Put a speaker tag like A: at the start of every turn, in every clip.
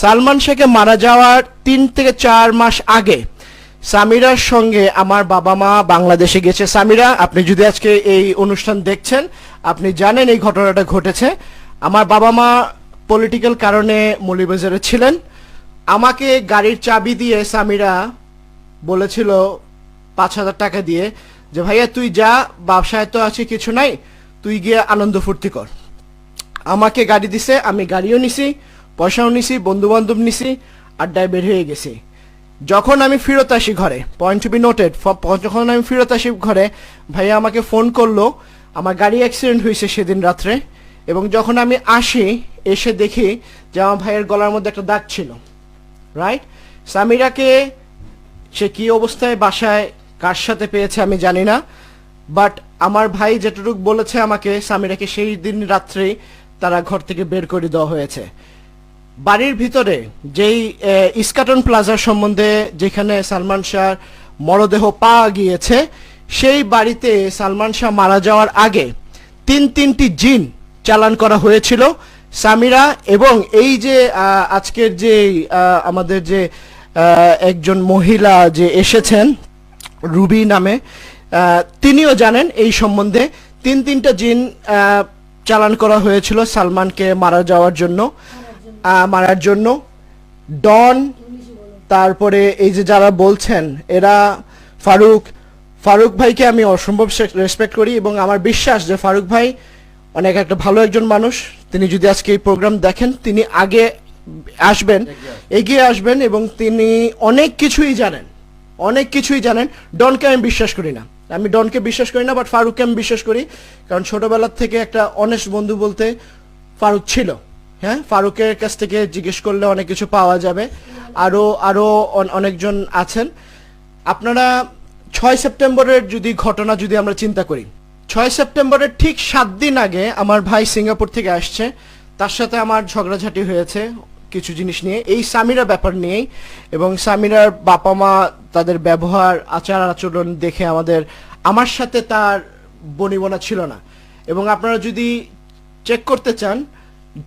A: সালমান শেখে মারা যাওয়ার তিন থেকে চার মাস আগে সামিরার সঙ্গে আমার বাবা মা বাংলাদেশে গেছে। সামিরা, আপনি যদি আজকে এই অনুষ্ঠান দেখছেন, আপনি জানেন এই ঘটনাটা ঘটেছে। আমার বাবা মা পলিটিক্যাল কারণে মৌলিবাজারে ছিলেন। আমাকে গাড়ির চাবি দিয়ে সামিরা বলেছিল পাঁচ হাজার টাকা দিয়ে যে, ভাইয়া, তুই যা ব্যবসায় তো আছে, কিছু নাই, তুই গিয়ে আনন্দ ফুর্তি কর। আমাকে গাড়ি দিছে, আমি গাড়িও নিছি। পয়সাও নিছি বন্ধু বান্ধব নিছি, আড্ডায় বের হয়ে গেছি। যখন আমি ফেরত আসি ঘরে পয়েন্ট টু বি নোটেড যখন আমি ফেরত আসি ঘরে, ভাইয়া আমাকে ফোন করল, আমার গাড়ি অ্যাক্সিডেন্ট হয়েছে সেদিন রাত্রে, এবং যখন আমি আসি, এসে দেখি যে আমার ভাইয়ের গলার মধ্যে একটা দাগ ছিল রাইট সামিরাকে সে কি অবস্থায়, বাসায়, কার সাথে পেয়েছে আমি জানি না বাট আমার ভাই যেটুকু বলেছে আমাকে, সামিরাকে সেই দিন রাত্রেই তারা ঘর থেকে বের করে দেওয়া হয়েছে। বাড়ির ভিতরে যেই ইস্কাটন প্লাজার সম্বন্ধে যেখানে সালমান শাহর মরদেহ পাওয়া গিয়েছে, সেই বাড়িতে সালমান শাহ মারা যাওয়ার আগে তিন তিনটি জিন চালান করা হয়েছিল। সামিরা এবং এই যে আজকের যে আমাদের যে একজন মহিলা যে এসেছেন, রুবি নামে তিনিও জানেন এই সম্বন্ধে তিন তিনটা জিন চালান করা হয়েছিল সালমানকে মারা যাওয়ার জন্য। মারার জন্য। ডন, তারপরে এই যে যারা বলছেন, এরা ফারুক ফারুক ভাইকে আমি অসম্ভব রেসপেক্ট করি এবং আমার বিশ্বাস যে ফারুক ভাই অনেক একটা ভালো একজন মানুষ। তিনি যদি আজকে এই প্রোগ্রাম দেখেন, তিনি আগে আসবেন, এগিয়ে আসবেন এবং তিনি অনেক কিছুই জানেন। অনেক কিছুই জানেন। ডনকে আমি বিশ্বাস করি না। আমি ডনকে বিশ্বাস করি না বাট ফারুককে আমি বিশ্বাস করি। কারণ ছোটবেলার থেকে একটা অনেস্ট বন্ধু বলতে ফারুক ছিল। হ্যাঁ ফারুকের কাছ থেকে জিজ্ঞেস করলে অনেক কিছু পাওয়া যাবে। আরও আরও অন- অনেকজন আছেন। আপনারা ছয় সেপ্টেম্বরের যদি ঘটনা যদি আমরা চিন্তা করি, ছয় সেপ্টেম্বরের ঠিক সাত দিন আগে আমার ভাই সিঙ্গাপুর থেকে আসছে। তার সাথে আমার ঝগড়াঝাটি হয়েছে কিছু জিনিস নিয়ে। এই সামিরা ব্যাপার নিয়েই এবং সামিরার বাবা মা তাদের ব্যবহার, আচার আচরণ দেখে আমাদের, আমার সাথে তার বনিবনা ছিল না। এবং আপনারা যদি চেক করতে চান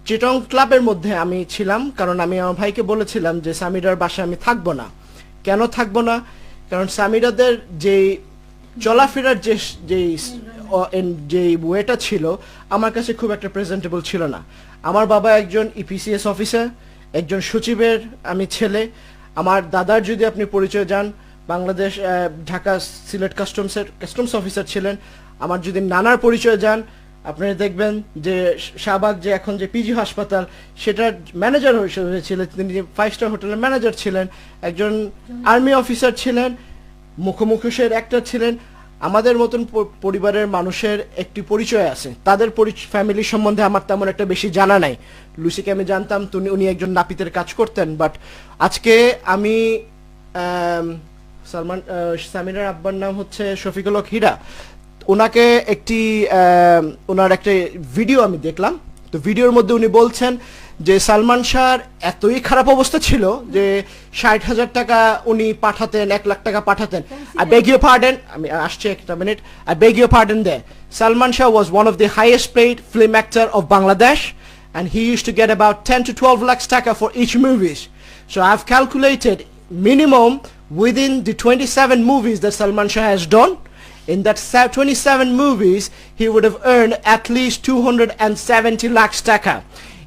A: চিটং ক্লাবের মধ্যে আমি ছিলাম, কারণ আমি আমার ভাইকে বলেছিলাম যে সামিরার বাসায় আমি থাকব না। কেন থাকব না? কারণ সামিরাদের যে চলাফেরার যে যে যে ওয়েটা ছিল, আমার কাছে খুব একটা প্রেজেন্টেবল ছিল না। আমার বাবা একজন E ইপিসিএস অফিসার একজন সচিবের আমি ছেলে। আমার দাদার যদি আপনি পরিচয় যান, বাংলাদেশ ঢাকা সিলেট কাস্টমসের কাস্টমস অফিসার ছিলেন। আমার যদি নানার পরিচয় যান আপনারা দেখবেন যে শাহবাগ যে এখন যে পিজি হাসপাতাল সেটার ম্যানেজার হয়েছিলেন তিনি ফাইভ স্টার হোটেলের ম্যানেজার ছিলেন একজন আর্মি অফিসার ছিলেন মুখোমুখোশের একটা ছিলেন আমাদের মতন পরিবারের মানুষের একটি পরিচয় আছে। তাদের ফ্যামিলি সম্বন্ধে আমার তেমন একটা বেশি জানা নাই। লুসিকে আমি জানতাম তুমি উনি একজন নাপিতের কাজ করতেন বাট আজকে আমি সালমান আহ, সামিরার আব্বার নাম হচ্ছে শফিকুল হীরা। ওনাকে একটি ওনার একটা ভিডিও আমি দেখলাম তো ভিডিওর মধ্যে উনি বলছেন যে সালমান শাহর এতই খারাপ অবস্থা ছিল যে ষাট হাজার টাকা উনি পাঠাতেন এক লাখ টাকা পাঠাতেন আর বেগ ইউ পার্ডেন আমি আসছি একটা minute I beg you pardon the Salman Shah was one of the highest paid film actor of Bangladesh and he used to get about 10 to 12 lakhs taka for each movies. So I've calculated minimum within the 27 movies that Salman Shah has done. In that se- 27 movies, he would have earned at least 270 lakhs taka.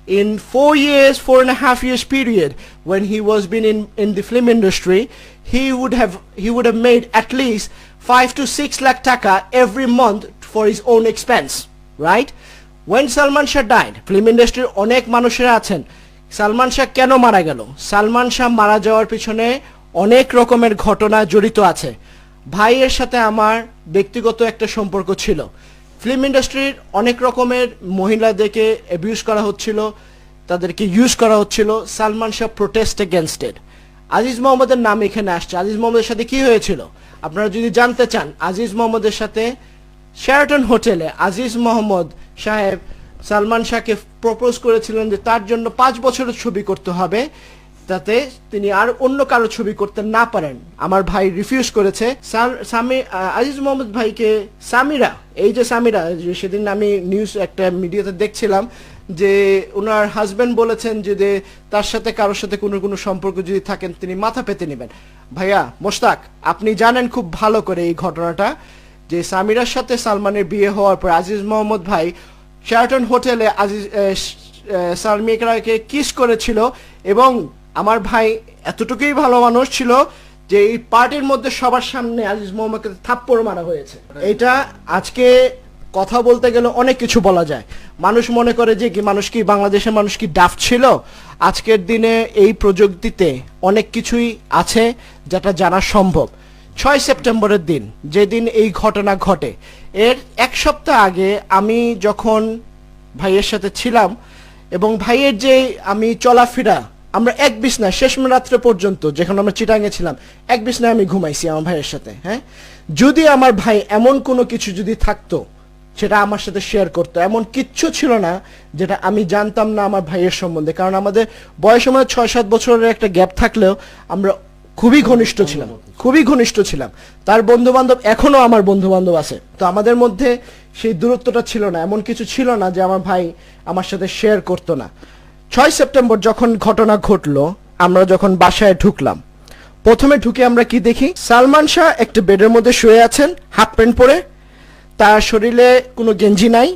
A: In four years, four and a half years period, when he was been in, in the film industry, he would have he would have made at least five to six lakh taka every month for his own expense, right? When Salman Shah died, film ইন্ডাস্ট্রির অনেক মানুষেরা আছেন সালমান শাহ কেন মারা গেল সালমান শাহ মারা যাওয়ার পিছনে অনেক রকমের ঘটনা জড়িত আছে ভাইয়ের সাথে আমার ব্যক্তিগত একটা সম্পর্ক ছিল। ফিল্ম ইন্ডাস্ট্রির অনেক রকমের মহিলাদেরকে অ্যাবিউজ করা হচ্ছিল, তাদেরকে ইউজ করা হচ্ছিল। সালমান শাহ প্রোটেস্ট এগেনস্টেড আজিজ মোহাম্মদের নাম এখানে আসছে। আজিজ মোহাম্মদের সাথে কি হয়েছিল? আপনারা যদি জানতে চান, আজিজ মোহাম্মদের সাথে শেরাটন হোটেলে আজিজ মোহাম্মদ সাহেব সালমান শাহকে প্রপোজ করেছিলেন যে তার জন্য পাঁচ বছরের ছবি করতে হবে। যাতে তিনি আর অন্য কারও ছবি করতে না পারেন। আমার ভাই রিফিউজ করেছে। আজিজ মোহাম্মদ ভাইকে সামিরা এই যে সামিরা সেদিন আমি নিউজ একটা মিডিয়াতে দেখছিলাম যে ওনার হাজবেন্ড বলেছেন যে যে তার সাথে কারোর সাথে কোনো কোনো সম্পর্ক যদি থাকেন তিনি মাথা পেতে নেবেন। ভাইয়া, মোশতাক, আপনি জানেন খুব ভালো করে এই ঘটনাটা যে সামিরার সাথে সালমানের বিয়ে হওয়ার পর আজিজ মোহাম্মদ ভাই শেরাটন হোটেলে আজিজ সালমিকরাকে কিস করেছিল এবং আমার ভাই এতটুকুই ভালো মানুষ ছিল যে এই পার্টির মধ্যে সবার সামনে আজিজ মোহাম্মদকে থাপ্পড় মারা হয়েছে। এটা আজকে কথা বলতে গেলে অনেক কিছু বলা যায়। মানুষ মনে করে যে কি মানুষ কি বাংলাদেশের মানুষ কি ডাফ ছিল? আজকের দিনে এই প্রযুক্তিতে অনেক কিছুই আছে যেটা জানা সম্ভব। ছয় সেপ্টেম্বরের দিন, যেদিন এই ঘটনা ঘটে, এর এক সপ্তাহ আগে আমি যখন ভাইয়ের সাথে ছিলাম এবং ভাইয়ের যে আমি চলাফেরা আমরা এক বিছনায়, শেষ রাত্রে পর্যন্ত যেখানে আমরা চিটাঙ্গে ছিলাম, এক বিছনায় আমি ঘুমাইছি আমার ভাইয়ের সাথে হ্যাঁ? যদি আমার ভাই এমন কোনো কিছু যদি থাকতো, সেটা আমার সাথে শেয়ার করতো, এমন কিচ্ছু ছিল না যেটা আমি জানতাম না আমার ভাইয়ের সম্বন্ধে, কারণ আমাদের বয়স আমাদের ছয় সাত বছরের একটা গ্যাপ থাকলেও আমরা খুবই ঘনিষ্ঠ ছিলাম, খুবই ঘনিষ্ঠ ছিলাম। তার বন্ধু বান্ধব এখনও আমার বন্ধু বান্ধব আছে। তো আমাদের মধ্যে সেই দূরত্বটা ছিল না, এমন কিছু ছিল না যে আমার ভাই আমার সাথে শেয়ার করতো না। ছয় সেপ্টেম্বর যখন ঘটনা ঘটলো, আমরা যখন বাসায় ঢুকলাম, প্রথমে ঢুকে আমরা কি দেখি? সালমান শাহ একটা বেডের মধ্যে শুয়ে আছেন, হাফ প্যান্ট পরে। তার শরীরে কোনো গেঞ্জি নাই।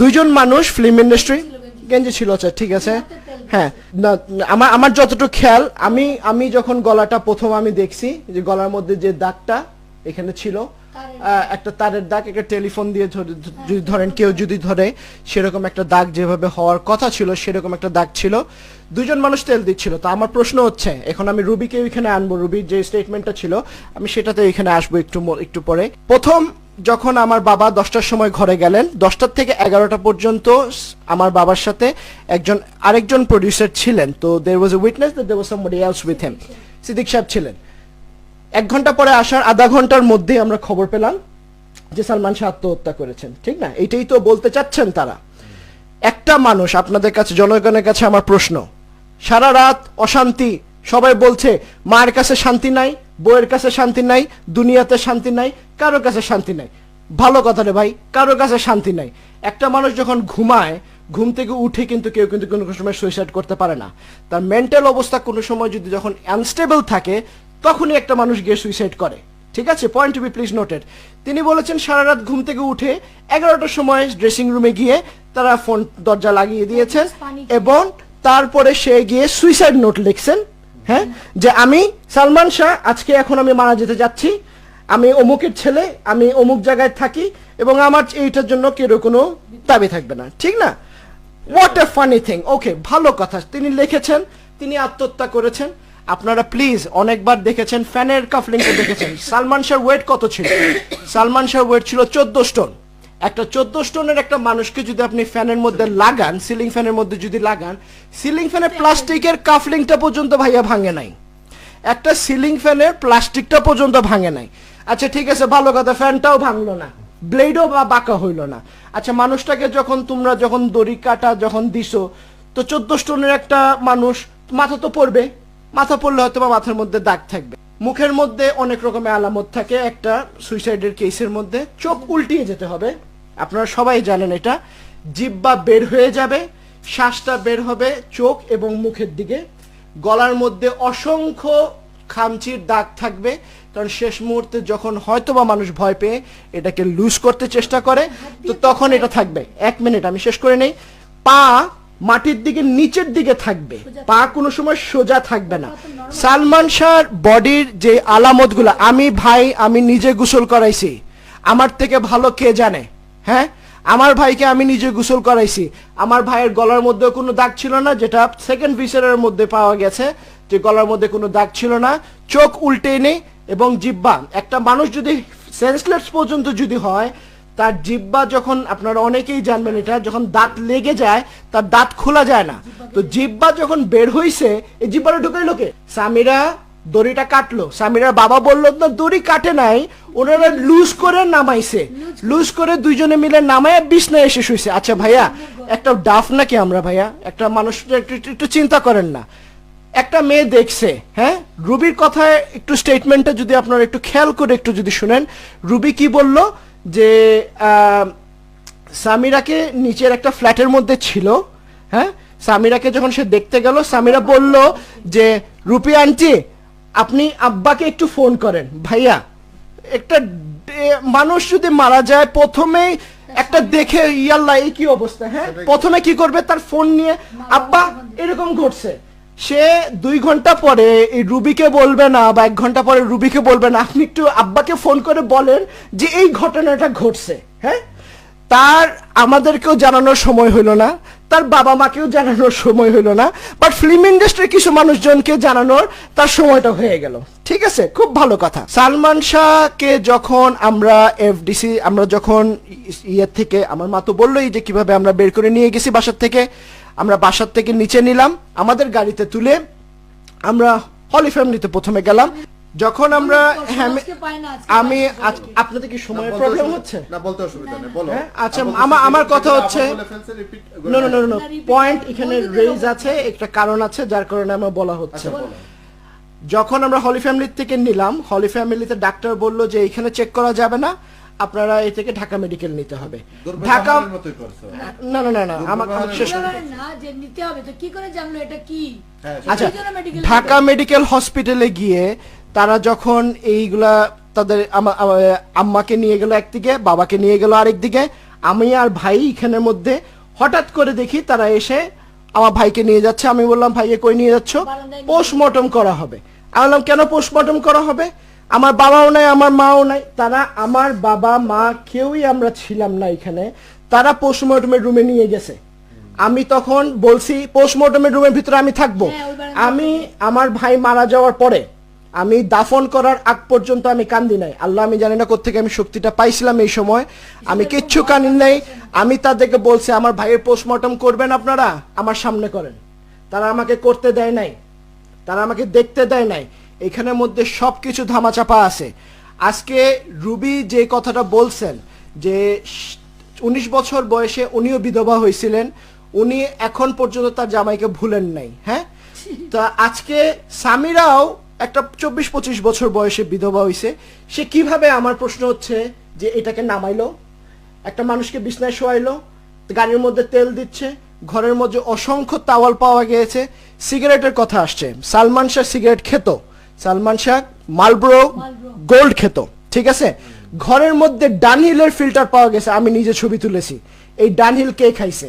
A: দুইজন মানুষ ফিল্ম ইন্ডাস্ট্রি গেঞ্জি ছিল আচ্ছা ঠিক আছে। হ্যাঁ আমার আমার যতটুকু খেয়াল, আমি আমি যখন গলাটা প্রথম আমি দেখছি, যে গলার মধ্যে যে দাগটা এখানে ছিল একটা তারের দাগ, একটা টেলিফোন দিয়ে যদি ধরেন, কেউ যদি ধরে, সেরকম একটা দাগ যেভাবে হওয়ার কথা ছিল, সেরকম একটা দাগ ছিল। দুজন মানুষ তেল দিচ্ছিল। তো আমার প্রশ্ন হচ্ছে, এখন আমি রুবিকে এখানে আনব রুবির যে স্টেটমেন্টটা ছিল, আমি সেটাতে এখানে আসব একটু একটু পরে। প্রথম, যখন আমার বাবা দশটার সময় ঘরে গেলেন, দশটার থেকে এগারোটা পর্যন্ত আমার বাবার সাথে একজন, আরেকজন প্রডিউসার ছিলেন। তো there was a witness that there was somebody else with him Siddique সাহেব ছিলেন। এক ঘণ্টা পরে আসার আধা ঘণ্টার মধ্যেই আমরা খবর পেলাম যে সালমান শাহ আত্মহত্যা করেছেন। ঠিক না? এটাই তো বলতে চাচ্ছেন তারা। একটা মানুষ আপনাদের কাছে, জনগণের কাছে আমার প্রশ্ন। সারা রাত অশান্তি, সবাই বলছে মায়ের কাছে শান্তি নাই, বউয়ের কাছে শান্তি নাই, দুনিয়াতে শান্তি নাই, কারও কাছে শান্তি নাই। ভালো কথা রে ভাই, কারও কাছে শান্তি নাই। একটা মানুষ যখন ঘুমায়, ঘুম থেকে উঠে কিন্তু কেউ কিন্তু কোনো সময় সুইসাইড করতে পারে না। তার মেন্টাল অবস্থা কোনো সময় যদি যখন আনস্টেবল থাকে তখনই একটা মানুষ গিয়ে সুইসাইড করে। ঠিক আছে? Point to be please noted তিনি বলেছেন সারা রাত ঘুম থেকে উঠে এগারোটার সময় ড্রেসিং রুমে গিয়ে তারা ফোন দরজা লাগিয়ে দিয়েছেন এবং তারপরে সে গিয়ে সুইসাইড নোট লিখছেন। হ্যাঁ? যে আমি সালমান শাহ আজকে এখন আমি মারা যেতে যাচ্ছি। আমি অমুকের ছেলে আমি অমুক জায়গায় থাকি এবং আমার এইটার জন্য কেউ কোনো দাবি থাকবে না। ঠিক না? What a funny thing okay ভালো কথা। তিনি লিখেছেন তিনি আত্মহত্যা করেছেন। আপনারা প্লিজ অনেকবার দেখেছেন, ফ্যানের কাফলিংটা দেখেছেন। সালমান শাহর ওয়েট কত ছিল? সালমান শাহর ওয়েট ছিল চোদ্দ স্টোন একটা চোদ্দ স্টোনের একটা মানুষকে যদি আপনি ফ্যানের মধ্যে লাগান সিলিং ফ্যানের মধ্যে যদি লাগান সিলিং ফ্যানের প্লাস্টিকের কাফলিংটা পর্যন্ত ভাইয়া ভাঙে নাই। একটা সিলিং ফ্যানের প্লাস্টিকটা পর্যন্ত ভাঙে নাই। আচ্ছা ঠিক আছে, ভালো কথা, ফ্যানটাও ভাঙলো না। ব্লেডও বা বাঁকা হইল না। আচ্ছা মানুষটাকে যখন তোমরা যখন দড়ি কাটা যখন দিছো, তো চোদ্দ স্টোনের একটা মানুষ মাথা তো পড়বে। মাথা পড়লে হয়তো বা মাথার মধ্যে দাগ থাকবে। মুখের মধ্যে অনেক রকমের আলামত থাকে, একটা সুইসাইডের কেসের মধ্যে। চোখ উল্টিয়ে যেতে হবে। আপনারা সবাই জানেন এটা। জিব্বা বের হয়ে যাবে, শ্বাসটা বের হবে চোখ এবং মুখের দিকে। গলার মধ্যে অসংখ্য খামচির দাগ থাকবে, কারণ শেষ মুহূর্তে যখন হয়তোবা মানুষ ভয় পেয়ে এটাকে লুজ করতে চেষ্টা করে, তো তখন এটা থাকবে। এক মিনিট, আমি শেষ করে নেই। পা মাটির দিকে নিচের দিকে থাকবে। পা কোনো সময় সোজা থাকবে না। সালমান শাহর বডির যে আলামতগুলো আমি ভাই আমি নিজে গোসল করাইছি। আমার থেকে ভালো কে জানে? হ্যাঁ? আমার ভাইকে আমি নিজে গোসল করাইছি। আমার ভাইয়ের গলার মধ্যে কোনো দাগ ছিল না যেটা সেকেন্ড ভিসারের মধ্যে পাওয়া গেছে যে গলার মধ্যে কোনো দাগ ছিল না। চোখ উল্টে নেই এবং জিব্বা। একটা মানুষ যদি সেন্সলেস পর্যন্ত যদি হয় তার জিব্বা যখন আপনারা অনেকেই জানবেন এটা, যখন দাঁত লেগে যায়, তার দাঁত খোলা যায় না। তো জিব্বা যখন বের হইছে, এই জিব্বাটা ঢুকাইলো কে? সামিরা দড়িটা কাটলো। সামিরার বাবা বলল, না, দড়ি কাটে নাই। ওনারা লুজ করে নামাইছে। লুজ করে দুইজনে মিলে নামায় বিছনায় এসে শুইছে। আচ্ছা ভাইয়া, একটা ডাফ নাকি আমরা ভাইয়া? একটা মানুষ, একটু চিন্তা করেন না। একটা মেয়ে দেখছে হ্যাঁ? রুবির কথায় একটু স্টেটমেন্টটা যদি আপনারা একটু খেয়াল করে একটু যদি শুনেন, রুবি কি বলল? যে সামিরাকে নিচের একটা ফ্ল্যাটের মধ্যে ছিল হ্যাঁ? সামিরাকে যখন সে দেখতে গেল সামিরা বলল যে রুপি আন্টি আপনি আব্বাকে একটু ফোন করেন। ভাইয়া একটা মানুষ যদি মারা যায় প্রথমেই একটা দেখে ইয়াল্লা এই কি অবস্থা হ্যাঁ? প্রথমে কি করবে? তার ফোন নিয়ে আব্বা এরকম ঘটছে। সে দুই ঘণ্টা পরে এই রুবিকে বলবে না, বা এক ঘণ্টা পরে রুবিকে বলবে না। আপনি একটু আব্বাকে ফোন করে বলেন যে এই ঘটনাটা ঘটছে হ্যাঁ? তার আমাদেরকেও জানানোর সময় হইল না, তার বাবা মাকেও জানানোর সময় হইল না বাট ফিল্ম ইন্ডাস্ট্রির কিছু মানুষজনকে জানানোর তার সময়টা হয়ে গেল। ঠিক আছে? খুব ভালো কথা। সালমান শাহকে যখন আমরা এফডিসি আমরা যখন ইয়ের থেকে, আমার মা তো বললোই যে কীভাবে আমরা বের করে নিয়ে গেছি বাসার থেকে আমরা বাসার থেকে নিচে নিলাম আমাদের গাড়িতে তুলে আমরা হলি ফ্যামিলিতে প্রথমে গেলাম। যখন আমরা
B: আজকে
A: আমি আপনাদের কি সময়ের প্রবলেম হচ্ছে?
C: না বলতে অসুবিধা নেই বলো।
A: হ্যাঁ, আচ্ছা, আমার
C: আমার
A: কথা হচ্ছে- no no no no point এখানে রেজ আছে একটা কারণ আছে যার কারণে আমার বলা হচ্ছে।
C: আচ্ছা
A: যখন আমরা হলি ফ্যামিলি থেকে নিলাম হলি ফ্যামিলিতে ডাক্তার বলল যে এখানে চেক করা যাবে না। আপনারা এ থেকে ঢাকা মেডিকেল নিতে হবে। ঢাকা
C: দুর্ব্যবহারের মতোই করছ।
A: না না না না শেষ
B: না যে নিতে হবে তো কি করে জানলো এটা কি?
C: হ্যাঁ,
A: আচ্ছা ঢাকা মেডিকেল হসপিটালে গিয়ে তারা যখন এইগুলা তাদের আমা- আমা- আম্মাকে নিয়ে গেল একদিকে বাবাকে নিয়ে গেল আরেক দিকে আমি আর ভাই এখানের মধ্যে হঠাৎ করে দেখি তারা এসে আমার ভাইকে নিয়ে যাচ্ছে। আমি বললাম ভাইকে কই নিয়ে যাচ্ছ? পোস্টমর্টম করা হবে। আমি বললাম কেন পোস্টমর্টম করা হবে? আমার বাবাও নাই আমার মাও নাই। তারা আমার বাবা মা কেউই আমরা ছিলাম না এখানে। তারা পোস্টমর্টমের রুমে নিয়ে গেছে। আমি তখন বলছি পোস্টমর্টমের রুমের ভিতরে আমি থাকব।
B: হ্যাঁ,
A: আমি আমার ভাই মারা যাওয়ার পরে আমি দাফন করার আগ পর্যন্ত আমি কান্দি নাই। আল্লাহ আমি জানি না কোথেকে আমি শক্তিটা পাইছিলাম এই সময়। আমি কিচ্ছু কানি নাই। আমি তাদেরকে বলছি আমার ভাইয়ের পোস্টমর্টম করবেন আপনারা? আমার সামনে করেন। তারা আমাকে করতে দেয় নাই। তারা আমাকে দেখতে দেয় নাই। এখানের মধ্যে সবকিছু ধামাচাপা আছে। আজকে রুবি যে কথাটা বলছেন যে উনিশ বছর বয়সে উনিও বিধবা হয়েছিলেন উনি এখন পর্যন্ত তার জামাইকে ভুলেন নাই হ্যাঁ? তা আজকে সামিরাও একটা চব্বিশ পঁচিশ বছর বয়সে বিধবা হয়েছে সে কীভাবে আমার প্রশ্ন হচ্ছে যে এটাকে নামাইলো? একটা মানুষকে বিছনায় শোয়াইলো গাড়ির মধ্যে তেল দিচ্ছে ঘরের মধ্যে অসংখ্য তাওয়াল পাওয়া গিয়েছে সিগারেটের কথা আসছে। সালমান শাহ সিগারেট খেত। সালমান শাহ মালব্রো গোল্ড খেত ঠিক আছে? ঘরের মধ্যে ডানহিলের ফিল্টার পাওয়া গেছে আমি নিজে ছবি তুলেছি। এই ডানহিল কে খাইছে?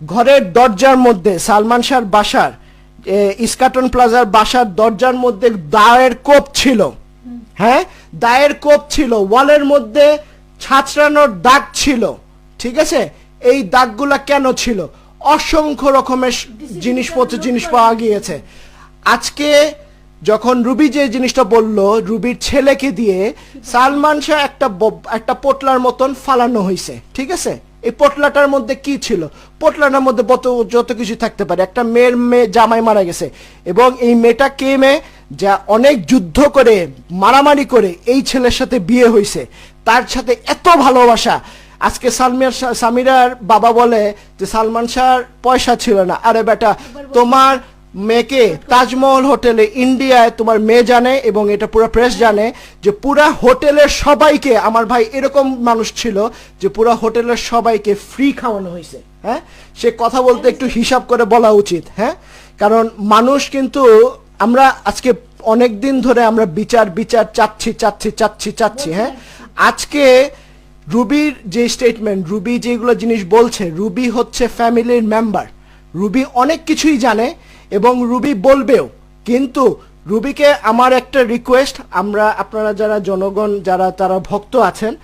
A: ঘরের দরজার মধ্যে সালমান শাহর বাসার ইস্কাটন প্লাজার বাসার দরজার মধ্যে দায়ের কোপ ছিল। হ্যাঁ? দায়ের কোপ ছিল ওয়ালের মধ্যে ছাঁচড়ানোর দাগ ছিল ঠিক আছে? এই দাগগুলা কেন ছিল? অসংখ্য রকমের জিনিসপত্র জিনিস পাওয়া গিয়েছে। আজকে যখন রুবি যে জিনিসটা বলল রুবির ছেলেকে দিয়ে সালমান শাহ একটা একটা পোটলার মতন ফালানো হয়েছে ঠিক আছে? এই পোটলাটার মধ্যে কি ছিল? পোটলাটার মধ্যে যত যত কিছু থাকতে পারে। একটা মেয়ের মেয়ে জামাই মারা গেছে এবং এই মেয়েটা কে মেয়ে যা অনেক যুদ্ধ করে মারামারি করে এই ছেলের সাথে বিয়ে হয়েছে তার সাথে এত ভালোবাসা। আজকে সালমিয়ার সামিরার বাবা বলে যে সালমান শাহর পয়সা ছিল না। আরে বেটা তোমার মেয়েকে তাজমহল হোটেলে ইন্ডিয়ায় তোমার মেয়ে জানে এবং এটা পুরো প্রেস জানে যে পুরা হোটেলের সবাইকে, আমার ভাই এরকম মানুষ ছিল যে পুরা হোটেলের সবাইকে ফ্রি খাওয়ানো হয়েছে। হ্যাঁ? সে কথা বলতে একটু হিসাব করে বলা উচিত হ্যাঁ? কারণ মানুষ কিন্তু আমরা আজকে অনেক দিন ধরে আমরা বিচার বিচার চাচ্ছি চাচ্ছি চাচ্ছি চাচ্ছি হ্যাঁ? আজকে রুবির যে স্টেটমেন্ট রুবি যেগুলো জিনিস বলছে, রুবি হচ্ছে ফ্যামিলির মেম্বার রুবি অনেক কিছুই জানে এবং রুবি বলবেও, কিন্তু রুবিকে আমার একটা রিকোয়েস্ট আমরা, আপনারা যারা জনগণ, যারা তারা ভক্ত আছেন,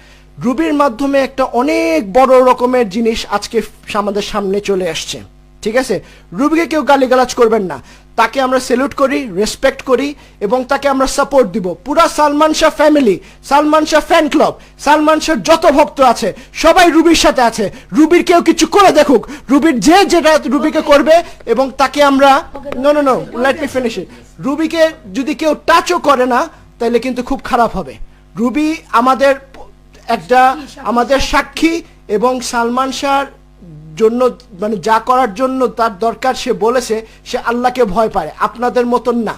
A: রুবির মাধ্যমে একটা অনেক বড় রকমের জিনিস আজকে আমাদের সামনে চলে আসছে। ঠিক আছে? রুবিকে কেউ গালিগালাজ করবেন না। তাকে আমরা সেলুট করি রেসপেক্ট করি এবং তাকে আমরা সাপোর্ট দিব। পুরা Salman Shah family Salman Shah fan club Salman Shah যত ভক্ত আছে সবাই রুবির সাথে আছে। রুবির কেউ কিছু করে দেখুক রুবির যে যেটা রুবিকে করবে এবং তাকে আমরা no no no let me finish it রুবিকে যদি কেউ টাচও করে না তাহলে কিন্তু খুব খারাপ হবে। রুবি আমাদের একটা আমাদের সাক্ষী এবং সালমান শাহর জন্য মানে যা করার জন্য তার দরকার সে বলেছে, সে আল্লাহকে ভয় পায়। আপনাদের মতন না।